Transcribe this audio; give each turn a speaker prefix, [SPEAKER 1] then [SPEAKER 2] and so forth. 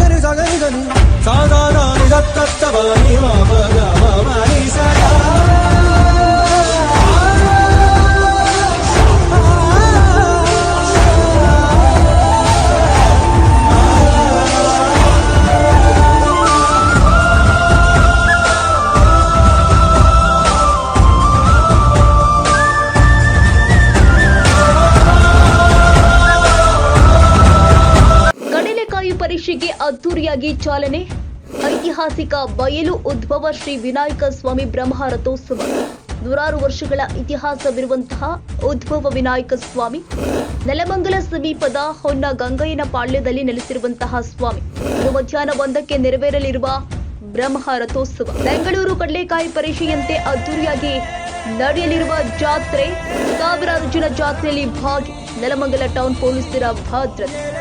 [SPEAKER 1] సాగని సాగని సాగని
[SPEAKER 2] సాగని ಪರೀಕ್ಷೆಗೆ ಅದ್ದೂರಿಯಾಗಿ ಚಾಲನೆ. ಐತಿಹಾಸಿಕ ಬಯಲು ಉದ್ಭವ ಶ್ರೀ ವಿನಾಯಕ ಸ್ವಾಮಿ ಬ್ರಹ್ಮ ರಥೋತ್ಸವ ನೂರಾರು ವರ್ಷಗಳ ಇತಿಹಾಸವಿರುವಂತಹ ಉದ್ಭವ ವಿನಾಯಕ ಸ್ವಾಮಿ. ನೆಲಮಂಗಲ ಸಮೀಪದ ಹೊನ್ನ ಗಂಗಯ್ಯನ ಪಾಳ್ಯದಲ್ಲಿ ನೆಲೆಸಿರುವಂತಹ ಸ್ವಾಮಿ. ಮಧ್ಯಾಹ್ನ ಒಂದಕ್ಕೆ ನೆರವೇರಲಿರುವ ಬ್ರಹ್ಮ ರಥೋತ್ಸವ ಬೆಂಗಳೂರು ಕಡಲೆಕಾಯಿ ಪರೀಕ್ಷೆಯಂತೆ ಅದ್ದೂರಿಯಾಗಿ ನಡೆಯಲಿರುವ ಜಾತ್ರೆ. ಸಾವಿರಾರು ಜನ ಜಾತ್ರೆಯಲ್ಲಿ ಭಾಗಿ. ನೆಲಮಂಗಲ ಟೌನ್ ಪೊಲೀಸರ ಭದ್ರತೆ.